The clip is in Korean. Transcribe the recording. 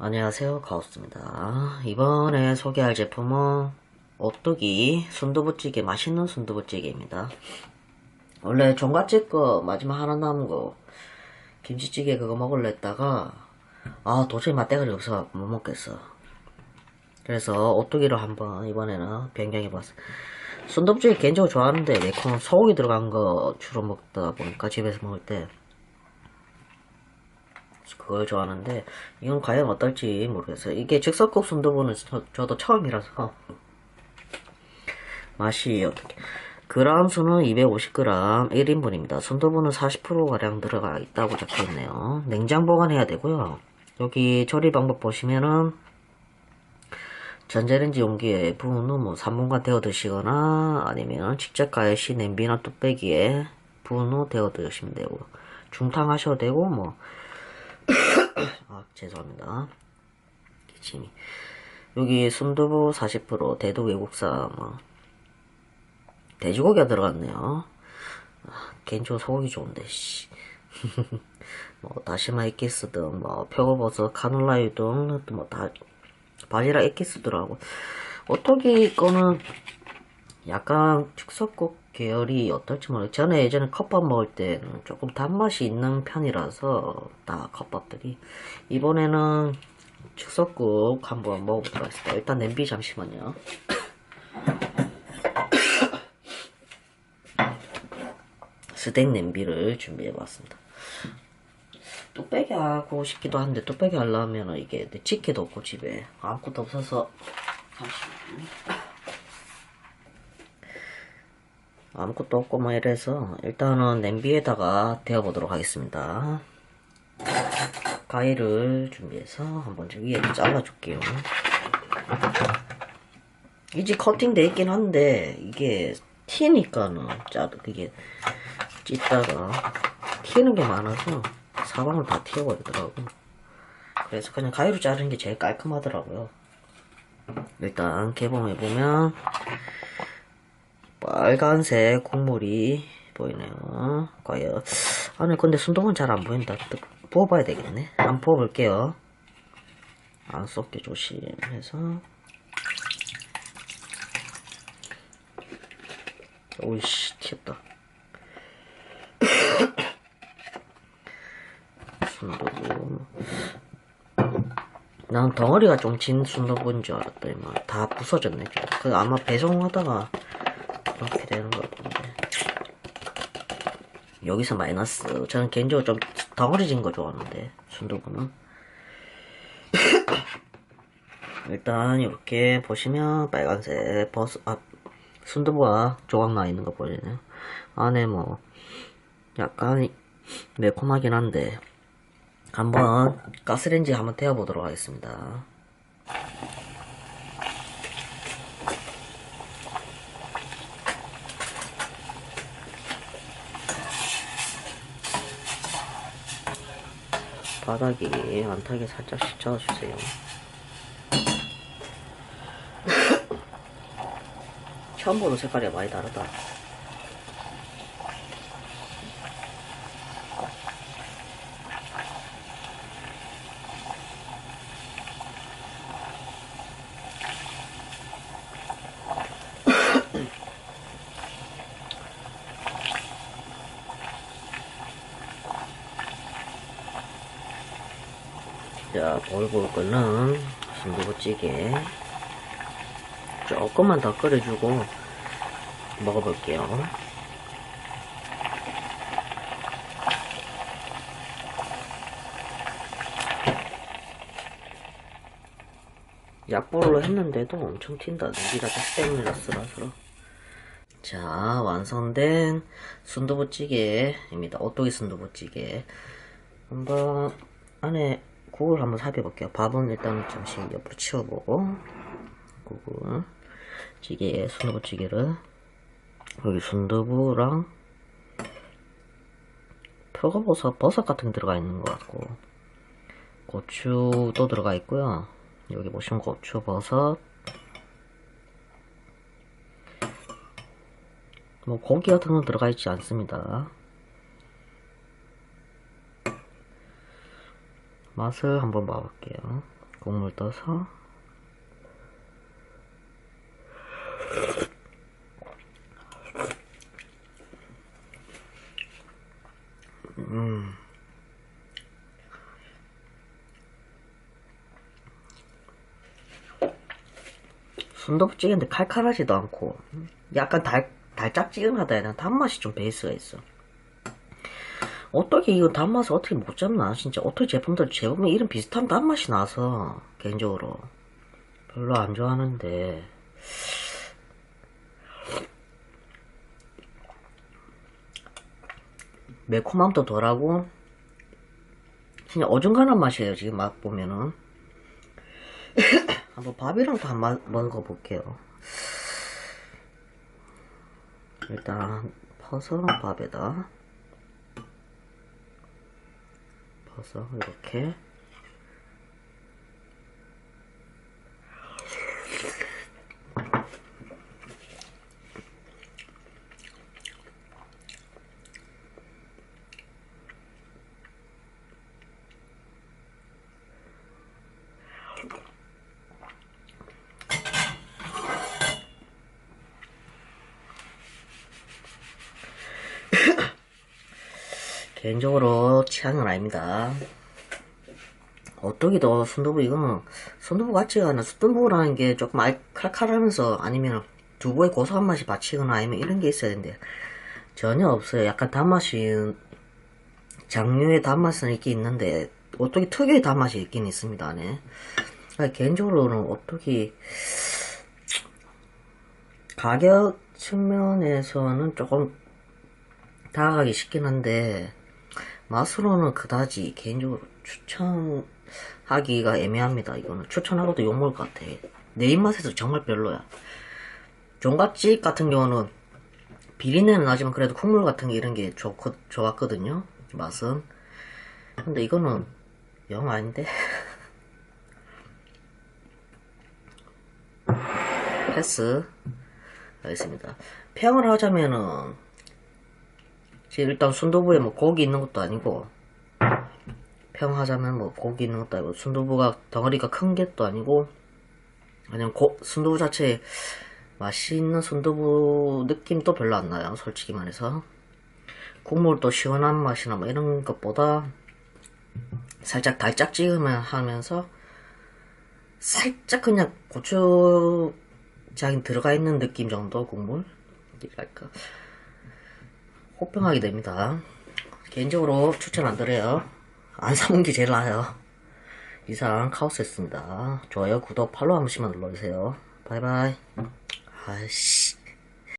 안녕하세요. 가우스입니다. 이번에 소개할 제품은 오뚜기 순두부찌개 맛있는 순두부찌개입니다. 원래 종갓집 거 마지막 하나 남은 거 김치찌개 그거 먹을래 했다가 아 도저히 맛대가리 없어. 못 먹겠어. 그래서 오뚜기를 한번 이번에는 변경해봤어. 순두부찌개 개인적으로 좋아하는데 매콤 소고기 들어간 거 주로 먹다 보니까 집에서 먹을 때 좋아하는데 이건 과연 어떨지 모르겠어요. 이게 즉석국 순두부는 저, 저도 처음이라서 맛이 어떻게 그람 수는 250g 1인분입니다. 순두부는 40%가량 들어가 있다고 적혀있네요. 냉장 보관해야 되고요. 여기 조리 방법 보시면은 전자레인지 용기에 부은 후 뭐 3분간 데워 드시거나 아니면 직접 가야시 냄비나 뚝배기에 부은 후 데워 드시면 되고 중탕 하셔도 되고 뭐 아, 죄송합니다. 기침이. 여기 순두부 40%, 대두 외국산, 뭐, 돼지고기가 들어갔네요. 아, 개인적으로 소고기 좋은데, 씨. 뭐, 다시마 에키스 등, 뭐, 표고버섯, 카놀라유 등, 뭐, 다, 바지락 에키스 들어가고. 오토기 거는 약간 축석국 계열이 어떨지 모르겠어요. 저는 예전에 컵밥 먹을 때는 조금 단맛이 있는 편이라서 다 컵밥들이 이번에는 축석국 한번 먹어보도록 하겠습니다. 일단 냄비 잠시만요. 스낵 냄비를 준비해봤습니다. 뚝배기 하고 싶기도 한데 뚝배기 하려면 이게 집게도 없고 집에 아무것도 없어서 잠시만요. 아무것도 없고 뭐 이래서 일단은 냄비에다가 데워보도록 하겠습니다. 가위를 준비해서 한번 저 위에 잘라줄게요. 이제 커팅 돼 있긴 한데 이게 튀니까는 짜 그게 찢다가 튀는 게 많아서 사방을 다 튀어버리더라고. 그래서 그냥 가위로 자르는 게 제일 깔끔하더라고요. 일단 개봉해 보면 빨간색 국물이 보이네요. 과연 안에 근데 순두부는 잘안 보인다. 부어봐야 되겠네. 한번 부어볼게요. 안 썩게 조심해서 오이씨 튀었다. 순두부 난 덩어리가 좀 진 순두부인 줄 알았더니 다 부서졌네. 그 아마 배송하다가 이렇게 되는 것 같은데. 여기서 마이너스. 저는 개인적으로 좀 덩어리진 거 좋아하는데 순두부는. 일단 이렇게 보시면 빨간색 버스 아 순두부가 조각 나 있는 거 보이네요. 안에 뭐 약간 매콤하긴 한데 한번 가스레인지 한번 태워 보도록 하겠습니다 바닥이 안 타게 살짝씩 저어주세요. 처음 보는 색깔이 많이 다르다. 자, 볼볼 끓는 순두부찌개 조금만 더 끓여주고 먹어볼게요. 약불로 했는데도 엄청 튄다. 여기가 때문이라 쓰라서. 자, 완성된 순두부찌개입니다. 오뚜기 순두부찌개. 한번 안에 국을 한번 살펴볼게요. 밥은 일단 잠시 옆으로 치워보고 국을 찌개에 순두부찌개를 여기 순두부랑 표고버섯 버섯 같은 게 들어가 있는 것 같고 고추도 들어가 있고요. 여기 보시면 고추 버섯 뭐 고기 같은 건 들어가 있지 않습니다. 맛을 한번 봐볼게요. 국물 떠서. 순두부찌개인데 칼칼하지도 않고 약간 달, 달짝지근하다. 해야 되나 단맛이 좀 베이스가 있어 어떻게 이거 단맛을 어떻게 못 잡나 진짜 어떻게 제품들 제품이 이런 비슷한 단맛이 나서 개인적으로 별로 안 좋아하는데. 매콤함도 덜하고 진짜 어중간한 맛이에요 지금 맛 보면은. 한번 밥이랑 도 한번 먹어볼게요. 일단 퍼서 밥에다 퍼서 이렇게 개인적으로 취향은 아닙니다. 어떻게도 순두부 이거는 순두부 같지가 않아. 순두부라는 게 조금 알- 칼칼하면서 아니면 두부의 고소한 맛이 받치거나 아니면 이런 게 있어야 되는데 전혀 없어요. 약간 단맛이 장류의 단맛은 있긴 있는데 어떻게 특유의 단맛이 있긴 있습니다. 아니, 개인적으로는 어떻게 가격 측면에서는 조금 다가가기 쉽긴 한데 맛으로는 그다지 개인적으로 추천하기가 애매합니다. 이거는 추천하고도 욕먹을 것 같아. 내 입맛에서 정말 별로야. 종갓집 같은 경우는 비린내는 나지만 그래도 국물 같은 게 이런 게 좋, 좋았거든요. 맛은. 근데 이거는 영 아닌데? 패스. 알겠습니다. 평을 하자면은 지금 일단 순두부에 뭐 고기 있는 것도 아니고 평하자면 뭐 고기 있는 것도 아니고 순두부가 덩어리가 큰 게도 아니고 그냥 고, 순두부 자체에 맛있는 순두부 느낌도 별로 안 나요 솔직히 말해서. 국물도 시원한 맛이나 뭐 이런 것보다 살짝 달짝지근한 하면서 살짝 그냥 고추장이 들어가 있는 느낌 정도 국물? 이랄까 호평하게 됩니다. 개인적으로 추천 안 드려요. 안 사먹는 게 제일 나아요. 이상 카오스였습니다. 좋아요, 구독, 팔로우 한 번씩만 눌러주세요. 바이바이. 아이씨.